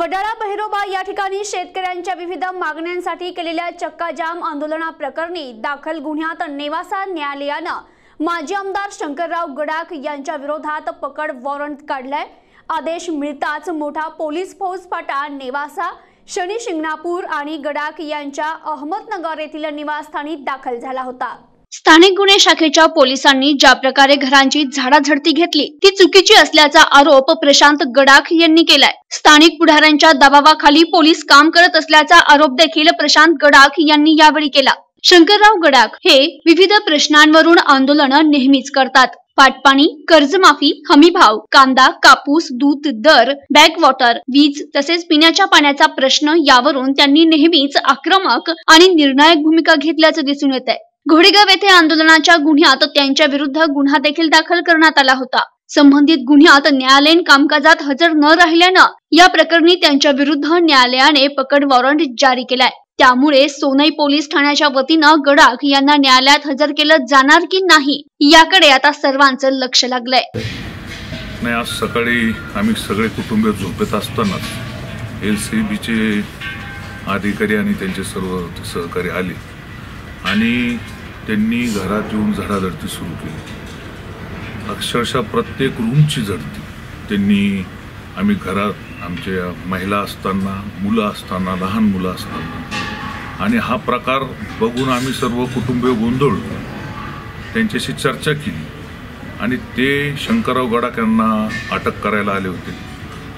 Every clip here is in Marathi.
वडाळा बहिरोबा या ठिकाणी शेतकऱ्यांच्या विविध मागण्यांसाठी केलेल्या चक्काजाम आंदोलनाप्रकरणी दाखल गुन्ह्यात नेवासा न्यायालयानं माजी आमदार शंकरराव गडाख यांच्या विरोधात पकड वॉरंट काढलाय. आदेश मिळताच मोठा पोलीस फौजफाटा नेवासा शनी शिंगणापूर आणि गडाख यांच्या अहमदनगर येथील निवासस्थानी दाखल झाला होता. स्थानिक गुन्हे शाखेच्या पोलिसांनी ज्या प्रकारे घरांची झाडाझडती घेतली ती चुकीची असल्याचा आरोप प्रशांत गडाख यांनी केलाय. स्थानिक पुढाऱ्यांच्या दबावाखाली पोलीस काम करत असल्याचा आरोप देखील प्रशांत गडाख यांनी यावेळी केला. शंकरराव गडाख हे विविध प्रश्नांवरून आंदोलन नेहमीच करतात. पाटपाणी कर्जमाफी हमीभाव कांदा कापूस दूध दर बॅकवॉटर वीज तसेच पिण्याच्या पाण्याचा प्रश्न यावरून त्यांनी नेहमीच आक्रमक आणि निर्णायक भूमिका घेतल्याचं दिसून येत आहे घोडेगाव येथे आंदोलनाच्या गुन्ह्यात त्यांच्या विरुद्ध गुन्हा देखील दाखल करण्यात आला होता. संबंधित गुन्ह्यात न्यायालयीन कामकाजात हजर न राहिल्यानं या प्रकरणी त्यांच्या विरुद्ध न्यायालयाने पकड वॉरंट जारी केलाय. त्यामुळे सोनई पोलीस ठाण्याच्या वतीनं गडाख यांना न्यायालयात हजर केलं जाणार की नाही याकडे आता सर्वांचं लक्ष लागलंय. नाही आज सकाळी आम्ही सगळे कुटुंबीय झोपेत असतानाच एल सी बीचे अधिकारी आणि त्यांचे सर्व सहकारी आले. आणि त्यांनी घरात येऊन झाडाझडती सुरू केली. अक्षरशः प्रत्येक रूमची झडती त्यांनी आम्ही घरात आमच्या महिला असताना मुलं असताना लहान मुलं असताना. आणि हा प्रकार बघून आम्ही सर्व कुटुंबीय गोंधळलो. त्यांच्याशी चर्चा केली. आणि ते शंकरराव गडाख यांना अटक करायला आले होते.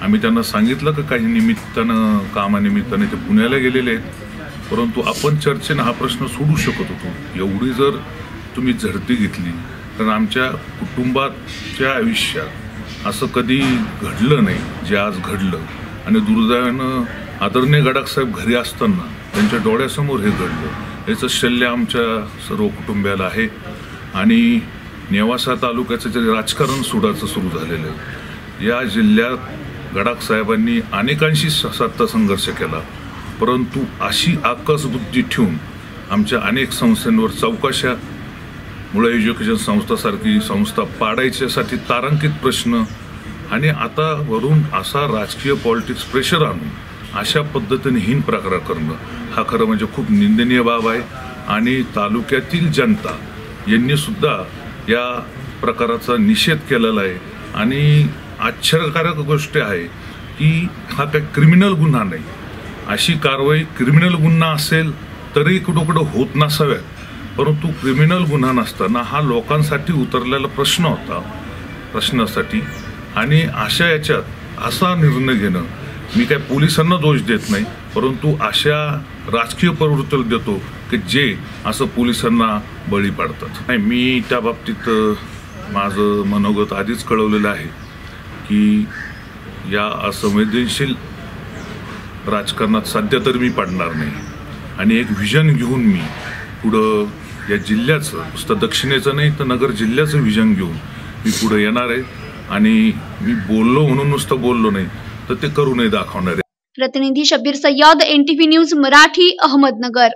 आम्ही त्यांना सांगितलं की काही निमित्तानं कामानिमित्ताने ते पुण्याला गेलेले आहेत. परंतु आपण चर्चेनं हा प्रश्न सोडू शकत होतो. एवढी जर तुम्ही झडती घेतली तर आमच्या कुटुंबाच्या आयुष्यात असं कधी घडलं नाही जे आज घडलं. आणि दुर्दैवानं आदरणीय गडाकसाहेब घरी असताना त्यांच्या डोळ्यासमोर हे घडलं. याचं शल्य आमच्या सर्व कुटुंबियाला आहे. आणि नेवासा तालुक्याचं जे राजकारण सोडायचं सुरू झालेलं आहे. या जिल्ह्यात गडाकसाहेबांनी अनेकांशी स- सत्ता संघर्ष केला. परंतु अशी आकस बुद्धी ठेवून आमच्या अनेक संस्थांवर चौकशा मुळे एज्युकेशन संस्थासारखी संस्था पाडायच्यासाठी तारांकित प्रश्न आणि आता वरून असा राजकीय पॉलिटिक्स प्रेशर आणून अशा पद्धतीने हीन प्रकार करणं हा खरं म्हणजे खूप निंदनीय बाब आहे. आणि तालुक्यातील जनता यांनीसुद्धा या प्रकाराचा निषेध केलेला आहे. आणि आश्चर्यकारक गोष्ट आहे की हा काही क्रिमिनल गुन्हा नाही. अशी कारवाई क्रिमिनल गुन्हा असेल तरी कुठं कुठं होत नसाव्यात. परंतु क्रिमिनल गुन्हा नसताना हा लोकांसाठी उतरलेला प्रश्न होता. प्रश्नासाठी. आणि अशा याच्यात असा निर्णय घेणं मी काय पोलिसांना दोष देत नाही परंतु अशा राजकीय प्रवृत्तीला देतो की जे असं पोलिसांना बळी पाडतात. नाही मी त्या बाबतीत माझं मनोगत आधीच कळवलेलं आहे की या असंवेदनशील राजकारणात सध्या तर मी पडणार नाही. आणि एक व्हिजन घेऊन मी पुढं या जिल्ह्याचं नुसतं दक्षिणेचं नाही तर नगर जिल्ह्याचं व्हिजन घेऊन मी पुढं येणार आहे. आणि मी बोललो म्हणून नुसतं बोललो नाही तर ते करूनही दाखवणार. आहे प्रतिनिधी शबीर सय्यद एनटीव्ही न्यूज मराठी अहमदनगर.